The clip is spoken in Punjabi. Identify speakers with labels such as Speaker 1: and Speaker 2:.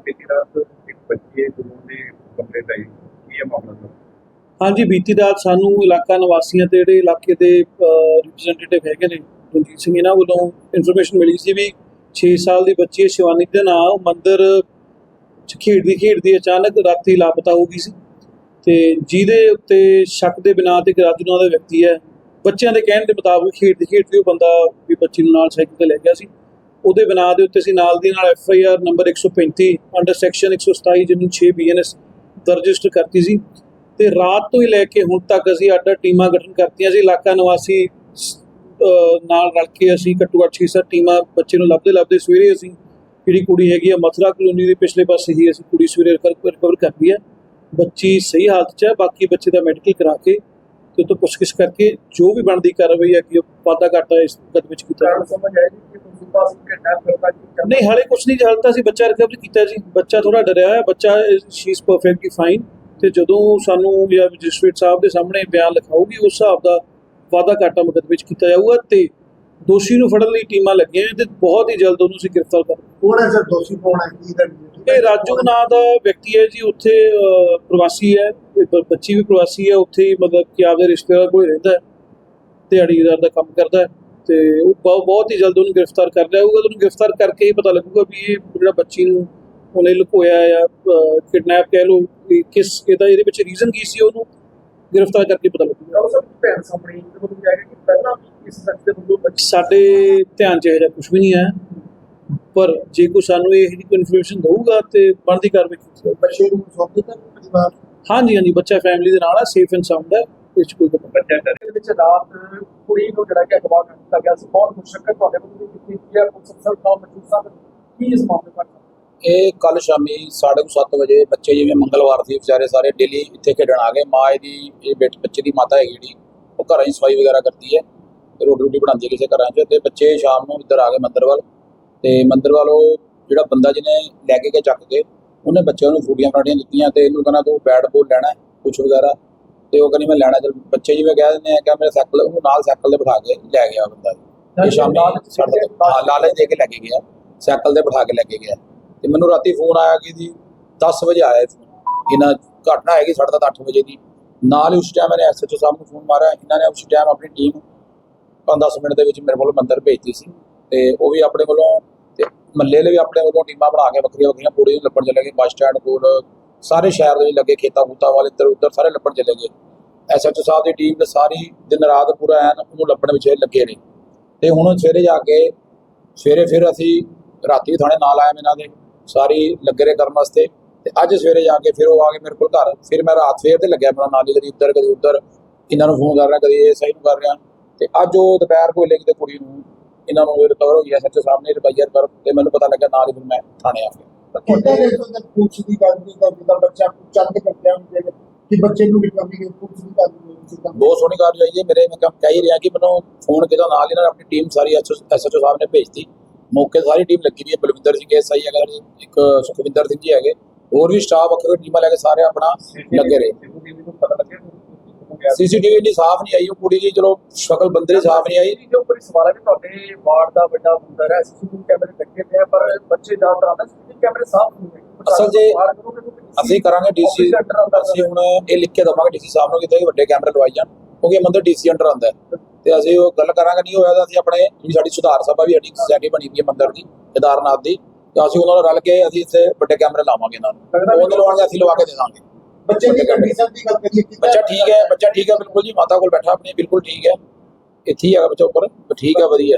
Speaker 1: ਬੀਤੀ ਰਾਤ ਇੱਕ ਬੱਚੇ ਗੁਰੂ ਦੇ ਕਮਰੇ ਲਈ ਕੀ ਇਹ ਮਾਮਲਾ ਸਰ?
Speaker 2: ਹਾਂਜੀ, ਬੀਤੀ ਰਾਤ ਸਾਨੂੰ ਇਲਾਕਾ ਨਿਵਾਸੀਆਂ ਤੇ ਜਿਹੜੇ ਇਲਾਕੇ ਦੇ ਰਿਪਰੈਜ਼ੈਂਟੇਟਿਵ ਹੈਗੇ ਨੇ ਰਣਜੀਤ ਸਿੰਘ ਇਹਨਾਂ ਵੱਲੋਂ ਇਨਫੋਰਮੇਸ਼ਨ ਮਿਲੀ ਸੀ ਵੀ 6 ਸਾਲ ਦੀ ਬੱਚੀ ਸ਼ਿਵਾਨੀ ਦੇ ਨਾਂ ਮੰਦਰ ਚ ਖੇਡਦੀ ਖੇਡਦੀ ਅਚਾਨਕ ਰਾਤੀ ਲਾਪਤਾ ਹੋ ਗਈ ਸੀ ਤੇ ਜਿਹਦੇ ਉੱਤੇ ਸ਼ੱਕ ਦੇ ਬਿਨਾਂ ਤੇ ਇੱਕ ਰਾਜੂ ਨਾਂ ਦਾ ਵਿਅਕਤੀ ਹੈ, ਬੱਚਿਆਂ ਦੇ ਕਹਿਣ ਦੇ ਮੁਤਾਬਕ ਖੇਡਦੀ ਖੇਡਦੀ ਉਹ ਬੰਦਾ ਵੀ ਬੱਚੀ ਨੂੰ ਨਾਲ ਸਾਈਕਲ ਤੇ ਲੈ ਗਿਆ ਸੀ। ਉਹਦੇ ਬਿਨਾਂ ਦੇ ਉੱਤੇ ਅਸੀਂ ਨਾਲ ਦੀ ਨਾਲ F I R number 135 under section 127 ਜਿਹਨੂੰ 6 ਬੀਐਨਐਸ ਦਰਜ ਰਜਿਸਟਰ ਕਰਤੀ ਸੀ। ਤੇ ਰਾਤ ਤੋਂ ਹੀ ਲੈ ਕੇ ਹੁਣ ਤੱਕ ਅਸੀਂ ਅੱਡ ਅੱਡ ਟੀਮਾਂ ਗਠਨ ਕਰਤੀਆਂ ਸੀ। ਇਲਾਕਾ ਨਿਵਾਸੀ ਸ- ਨਾਲ ਰਲ ਕੇ ਅਸੀਂ ਘੱਟੋ ਘੱਟ 6-7 ਟੀਮਾਂ ਬੱਚੇ ਨੂੰ ਲੱਭਦੇ ਲੱਭਦੇ ਸਵੇਰੇ ਅਸੀਂ ਜਿਹੜੀ ਕੁੜੀ ਹੈਗੀ ਆ ਮਥੁਰਾ ਕਲੋਨੀ ਦੇ ਪਿਛਲੇ ਪਾਸੇ ਹੀ ਅਸੀਂ ਕੁੜੀ ਸਵੇਰੇ ਰਿਕਵਰ ਕਰ ਲਈ ਹੈ ਬੱਚੀ ਸਹੀ ਹਾਲਤ 'ਚ ਹੈ ਬਾਕੀ ਬੱਚੇ ਦਾ ਮੈਡੀਕਲ ਕਰਾ ਕੇ ਤੇ ਤੋਂ ਪੁੱਛਗਿੱਛ ਕਰਕੇ ਜੋ ਵੀ ਬਣਦੀ ਕਾਰਵਾਈ ਹੈ ਕਿ ਉਹ ਘਾਟਾ ਇਸ ਮੁਕੱਦਮੇ ਵਿੱਚ ਕੀਤਾ
Speaker 1: ਕਾਰਨ ਸਮਝ ਆਇਆ ਕਿ ਤੁਸੀਂ ਪਾਸ ਕਿਡਨੈਪ ਕਰਦਾ ਕੀ
Speaker 2: ਨਹੀਂ, ਹਾਲੇ ਕੁਝ ਨਹੀਂ, ਹਾਲੇ ਤਾਂ ਅਸੀਂ ਬੱਚਾ ਰਿਕਵਰ ਕੀਤਾ ਜੀ। ਬੱਚਾ ਥੋੜਾ ਡਰਿਆ ਹੋਇਆ, ਬੱਚਾ ਸ਼ੀ ਇਜ਼ ਪਰਫੈਕਟਲੀ ਫਾਈਨ ਤੇ ਜਦੋਂ ਸਾਨੂੰ ਜਾਂ ਮੈਜਿਸਟ੍ਰੇਟ ਸਾਹਿਬ ਦੇ ਸਾਹਮਣੇ ਬਿਆਨ ਲਿਖਾਊਗੀ, ਉਸ ਹਿਸਾਬ ਦਾ ਵਾਧਾ ਘਾਟਾ ਮੁਕੱਦਮੇ ਵਿੱਚ ਕੀਤਾ ਜਾਊਗਾ ਤੇ ਦੋਸ਼ੀ ਨੂੰ ਫੜਨ ਲਈ ਟੀਮਾਂ ਲੱਗੀਆਂ ਤੇ ਬਹੁਤ ਹੀ ਜਲਦ ਉਹਨੂੰ ਅਸੀਂ ਗ੍ਰਿਫਤਾਰ ਕਰ
Speaker 3: ਕੌਣ ਹੈ ਸਰ ਦੋਸ਼ੀ ਕੌਣ ਹੈ ਕੀ ਦਾ
Speaker 2: ਇਹ ਰਾਜੂ ਨਾਂ ਦਾ ਵਿਅਕਤੀ ਹੈ ਜੀ ਉੱਥੇ ਅਹ, ਪ੍ਰਵਾਸੀ ਹੈ ਇਹ ਬੱਚੀ ਵੀ ਪ੍ਰਵਾਸੀ ਹੈ ਉੱਥੇ ਹੀ ਮਤਲਬ ਕਿ ਆਪਦੇ ਰਿਸ਼ਤੇਦਾਰ ਕੋਲ ਰਹਿੰਦਾ ਹੈ ਦਿਹਾੜੀਦਾਰ ਦਾ ਕੰਮ ਕਰਦਾ ਹੈ ਤੇ ਉਹ ਬਹੁ- ਬਹੁਤ ਹੀ ਜਲਦ ਉਹਨੂੰ ਗ੍ਰਿਫਤਾਰ ਕਰ ਲਿਆ ਜਾਊਗਾ ਉਹਨੂੰ ਗ੍ਰਿਫਤਾਰ ਕਰਕੇ ਹੀ ਪਤਾ ਲੱਗੂਗਾ ਵੀ ਇਹ ਜਿਹੜਾ ਬੱਚੀ ਨੂੰ ਉਹਨੇ ਲੁਕੋਇਆ ਜਾਂ ਕਿਡਨੈਪ ਕਹਿ ਲਓ ਵੀ ਕਿਸ ਇਹਦਾ ਇਹਦੇ ਵਿੱਚ ਰੀਜ਼ਨ ਕੀ ਸੀ ਉਹਨੂੰ ਗ੍ਰਿਫਤਾਰ ਕਰਕੇ ਪਤਾ ਲੱਗੂਗਾ।
Speaker 1: ਉਹ ਸਭ ਭੈਣ ਸਾਹਮਣੇ ਜਦੋਂ ਤੁਸੀਂ ਜਾਏਗਾ ਕਿ ਪਹਿਲਾਂ ਵੀ ਇਸ ਸ਼ਖਸ ਦੇ ਵੱਲੋਂ ਬੱਚੇ
Speaker 2: ਸਾਡੇ ਧਿਆਨ 'ਚ ਇਹੋ ਜਿਹਾ ਕੁਝ ਵੀ ਨਹੀਂ ਆਇਆ ਪਰ ਜੇ ਕੋਈ ਸਾਨੂੰ ਇਹ ਜਿਹੀ ਕੋਈ ਇਨਫੋਰਮੇਸ਼ਨ ਦਊਗਾ ਤੇ ਬਣਦੀ ਕਾਰਵਾਈ ਕੀਤੀ ਜਾਊਗੀ।
Speaker 3: ਬੱਚੇ ਨੂੰ ਸੌਂਪ ਦਿੱਤਾ ਪਰਿਵਾਰ?
Speaker 2: ਹਾਂਜੀ ਹਾਂਜੀ ਬੱਚਾ ਫੈਮਿਲੀ ਦੇ ਨਾਲ ਆ ਸੇਫ ਐਂਡ ਸਾਊਂਡ ਹੈ ਇਸ ਕੋਈ ਨਹੀਂ।
Speaker 1: ਜੈਂਡਰ ਦੇ ਵਿੱਚ ਰਾਤ ਕੁੜੀ ਨੂੰ ਜਿਹੜਾ ਕਿ ਅਗਵਾ ਕਰ ਦਿੱਤਾ ਗਿਆ ਸੀ ਬਹੁਤ ਮੁਸ਼ਕਲ ਤੁਹਾਡੇ ਵੱਲੋਂ ਵੀ ਕੀਤੀ ਗਈ ਹੈ ਪੁਲਿਸ ਅਫਸਰ ਨਾਲ ਮੌਜੂਦ ਸਨ ਕੀ ਇਸ ਮਾਮਲੇ ਪਰ
Speaker 4: ਇਹ ਕੱਲ ਸ਼ਾਮੀ 7:30 ਵਜੇ ਬੱਚੇ ਜਿਵੇਂ ਮੰਗਲਵਾਰ ਸੀ ਵਿਚਾਰੇ ਸਾਰੇ ਡੇਲੀ ਇੱਥੇ ਖੇਡਣ ਆ ਗਏ। ਮਾਂ ਇਹਦੀ ਇਹ ਬੇਟ ਬੱਚੇ ਦੀ ਮਾਤਾ ਹੈਗੀ ਜਿਹੜੀ ਉਹ ਘਰਾਂ 'ਚ ਸਫ਼ਾਈ ਵਗੈਰਾ ਕਰਦੀ ਹੈ ਤੇ ਰੋਟੀ ਰੋਟੀ ਬਣਾਉਂਦੀ ਹੈ ਕਿਸੇ ਘਰਾਂ 'ਚ ਤੇ ਬੱਚੇ ਸ਼ਾਮ ਨੂੰ ਇੱਧਰ ਆ ਗਏ ਮੰਦਰ ਵੱਲ। ਤੇ ਮੰਦਰ ਵੱਲ ਉਹ ਜਿਹੜਾ ਬੰਦਾ ਜਿਹਨੇ ਲੈ ਕੇ ਕੇ ਚੱਕ ਕੇ ਉਹਨੇ ਬੱਚਿਆਂ ਨੂੰ ਫੂਟੀਆਂ ਫਰਾਟੀਆਂ ਦਿੱਤੀਆਂ ਤੇ ਇਹਨੂੰ ਕਹਿੰਦਾ ਤੂੰ ਬੈਟ ਬੋਲ ਲੈਣਾ ਕੁਝ ਵਗੈਰਾ। ਤੇ ਉਹ ਕਹਿੰਦੀ ਮੈਂ ਲੈਣਾ ਚਲ। ਬੱਚੇ ਜਿਵੇਂ ਕਹਿ ਦਿੰਦੇ ਆ ਕਿ ਮੇਰੇ ਸਾਈਕਲ ਉਹਨੂੰ ਨਾਲ ਸਾਈਕਲ ਤੇ ਬਿਠਾ ਕੇ ਲੈ ਗਿਆ ਬੰਦਾ। ਇਹ ਸ਼ਾਮੀ ਸਾਡੇ ਲਾਲਚ ਦੇ ਕੇ ਲੈ ਕੇ ਗਿਆ ਸਾਈਕਲ ਤੇ ਬਿਠਾ ਕੇ ਲੈ ਕੇ ਗਿਆ। ਤੇ ਮੈਨੂੰ ਰਾਤੀ ਫੋਨ ਆਇਆ ਕਿ ਜੀ 10 ਵਜੇ ਆਇਆ। ਇਹਨਾਂ ਘਟਨਾ ਹੈਗੀ ਸਾਢੇ ਸੱਤ 8 ਵਜੇ ਦੀ। ਨਾਲ ਹੀ ਉਸ ਟਾਈਮ ਮੈंने ਐਸਐਚਓ ਸਾਹਿਬ ਨੂੰ ਫੋਨ ਮਾਰਿਆ। ਇਹਨਾਂ ਨੇ ਉਸ ਟਾਈਮ ਆਪਣੀ ਟੀਮ 5-10 ਮਿੰਟ ਦੇ ਵਿੱਚ ਮੇਰੇ ਕੋਲ ਮੰਦਰ ਭੇਜਤੀ ਸੀ। ਤੇ ਉਹ ਵੀ ਆਪਣੇ ਤੇ ਮੱਲੇ ਲਈ ਵੀ ਆਪਣੇ ਵੱਲੋਂ ਟੀਮਾਂ ਬਣਾ ਕੇ ਵੱਖਰੀਆਂ ਵੱਖਰੀਆਂ ਪੂੜੀ ਨੂੰ ਲੱਭਣ ਚਲੇ ਗਏ ਬੱਸ ਸਟੈਂਡ ਕੋਲ, ਸਾਰੇ ਸ਼ਹਿਰ ਦੇ ਵਿੱਚ ਲੱਗੇ ਖੇਤਾਂ ਖੂਤਾਂ ਵਾਲੇ, ਇੱਧਰ ਉੱਧਰ ਸਾਰੇ ਲੱਭਣ ਚਲੇ ਗਏ ਐਸਐਚਓ ਸਾਹਿਬ ਦੀ ਟੀਮ ਨੇ ਸਾਰੀ ਦਿਨ ਰਾਤ ਪੂਰਾ ਐਨ ਉਹਨੂੰ ਲੱਭਣ ਵਿੱਚ ਲੱਗੇ ਨੇ। ਤੇ ਹੁਣ ਸਵੇਰੇ ਜਾ ਕੇ, ਸਵੇਰੇ ਫਿਰ ਅਸੀਂ ਰਾਤੀ ਥਾਣੇ ਨਾਲ ਆਇਆ ਇਹਨਾਂ ਦੇ, ਸਾਰੀ ਲੱਗੇ ਰਹੇ ਕਰਨ ਵਾਸਤੇ। ਤੇ ਅੱਜ ਸਵੇਰੇ ਜਾ ਕੇ ਫਿਰ ਉਹ ਆ ਕੇ ਮੇਰੇ ਕੋਲ ਘਰ। ਫਿਰ ਮੈਂ ਰਾਤ ਫੇਰ ਤੇ ਲੱਗਿਆ ਆਪਣਾ ਨਾਲ ਹੀ ਕਦੀ ਇੱਧਰ, ਕਦੀ ਉੱਧਰ। ਇਹਨਾਂ ਨੂੰ ਫੋਨ ਕਰ ਰਿਹਾ, ਕਦੀ ਇਹ ਸਹੀ ਨੂੰ ਕਰ ਰਿਹਾ। ਤੇ ਅੱਜ ਉਹ ਦੁਪਹਿਰ ਕੋਈ ਲੈ ਦੇ ਕੁੜੀ ਨੂੰ ਇਹਨਾਂ ਨੂੰ ਰਿਕਵਰ ਹੋਈ ਐ ਸੱਚੋ ਸਾਹਮਣੇ ਰੁਪਈਆ ਕਰ ਤੇ ਮੈਨੂੰ ਪਤਾ ਲੱਗਾ ਨਾਲ ਹੀ ਫਿਰ ਮੈਂ ਥਾਣੇ ਆ ਗਿਆ।
Speaker 3: ਕਿੰਨੇ ਦੇ ਤੋਂ ਪੁੱਛ ਦੀ ਗੱਲ ਨਹੀਂ ਤਾਂ ਜਿੱਦਾਂ ਬੱਚਾ ਚੱਕ ਕੇ ਕੱਟਿਆ ਹੁੰਦੇ ਨੇ ਕਿ ਬੱਚੇ ਨੂੰ ਰਿਕਵਰੀ ਪੁੱਛ ਦੀ ਗੱਲ ਨਹੀਂ ਜਿੱਦਾਂ।
Speaker 4: ਬਹੁਤ ਸੋਹਣੀ ਹੈ ਮੇਰੇ ਮੈਂ ਕੰਮ ਕਹਿ ਹੀ ਰਿਹਾ ਕਿ ਮੈਨੂੰ ਫੋਨ ਕਿਦੋਂ ਨਾਲ ਇਹਨਾਂ ਨੇ ਆਪਣੀ ਟੀਮ ਸਾਰੀ ਐਸਐਚਓ ਸਾਹਿਬ ਨੇ ਭੇਜਤੀ। ਮੌਕੇ ਸਾਰੀ ਟੀਮ ਲੱਗੀ ਦੀ ਹੈ ਬਲਵਿੰਦਰ ਸਿੰਘ ਐਸਆਈ ਹੈਗਾ ਜੀ, ਇੱਕ ਸੁਖਵਿੰਦਰ ਸਿੰਘ ਜੀ ਹੈਗੇ ਹੋਰ ਵੀ ਸਟਾਫ ਵੱਖਰੇ ਟੀਮਾਂ ਲੈ ਕੇ ਸਾਰੇ ਆਪਣਾ ਲੱਗੇ ਰਹੇ
Speaker 1: ਸੀਸੀਟੀਵੀ ਨੂੰ ਪਤਾ ਲੱਗਿਆ ਕਿ ਹੋ ਗਿਆ
Speaker 4: ਸੀਸੀਟੀਵੀ ਇੰਨੀ ਸਾਫ਼ ਨਹੀਂ ਆਈ ਉਹ ਕੁੜੀ ਦੀ ਚਲੋ ਸ਼ਕਲ ਬੰਦੇ ਦੀ ਸਾਫ਼ ਨਹੀਂ ਆਈ।
Speaker 1: ਦੇ ਉੱਪਰ ਸਵਾਲ ਹੈ ਕਿ ਤੁਹਾਡੇ ਵਾਰਡ ਦਾ ਵੱਡਾ ਮੰਦਰ ਹੈ ਸੀਸੀਟੀਵੀ ਕੈਮਰੇ ਲੱਗੇ ਪਏ ਆ ਪਰ ਬੱਚੇ ਜ਼ਿਆਦਾਤਰ ਆਉਂਦੇ ਸੀਸੀਟੀਵੀ ਕੈਮਰੇ ਸਾਫ਼ ਨਹੀਂ ਹੈ
Speaker 4: ਅਸਲ 'ਚ ਅਸੀਂ ਕਰਾਂਗੇ ਡੀਸੀ ਅਸੀਂ ਹੁਣ ਇਹ ਲਿਖ ਕੇ ਦਵਾਂਗੇ ਡੀਸੀ ਸਾਹਿਬ ਨੂੰ ਕਿ ਤੁਸੀਂ ਵੱਡੇ ਕੈਮਰੇ ਲਵਾਈ ਜਾਣ ਕਿਉਂਕਿ ਇਹ ਮੰਦਰ ਡੀਸੀ ਅੰਡਰ ਆਉਂਦਾ ਹੈ। ਤੇ ਅਸੀਂ ਉਹ ਗੱਲ ਕਰਾਂਗੇ ਨਹੀਂ ਹੋਇਆ ਤਾਂ ਅਸੀਂ ਆਪਣੇ ਸਾਡੀ ਸੁਧਾਰ ਸਭਾ ਵੀ ਸਾਡੀ ਸੋਸਾਇਟੀ ਬਣੀ ਹੋਈ ਹੈ ਮੰਦਰ ਦੀ ਕੇਦਾਰਨਾਥ ਦੀ ਤੇ ਅਸੀਂ ਉਹਨਾਂ ਨਾਲ ਰਲ ਕੇ ਅਸੀਂ ਇੱਥੇ ਵੱਡੇ ਕੈਮਰੇ ਲਾਵਾਂਗੇ ਨਾਲ। ਉਹ ਲਵਾਉਣਗੇ ਅਸੀਂ ਲਵਾ ਕੇ ਦੇ ਦਾਂਗੇ।
Speaker 3: ਬੱਚੇ ਦੀ ਕੰਡੀਸ਼ਨ ਦੀ ਗੱਲ ਕਰੀਏ ਕਿ
Speaker 4: ਬੱਚਾ ਠੀਕ ਹੈ, ਬੱਚਾ ਠੀਕ ਹੈ, ਬਿਲਕੁਲ ਜੀ, ਮਾਤਾ ਕੋਲ ਬੈਠਾ ਆਪਣੀ, ਬਿਲਕੁਲ ਠੀਕ ਹੈ। ਇੱਥੇ ਹੀ ਹੈਗਾ ਬੱਚਾ ਉੱਪਰ, ਠੀਕ ਹੈ, ਵਧੀਆ।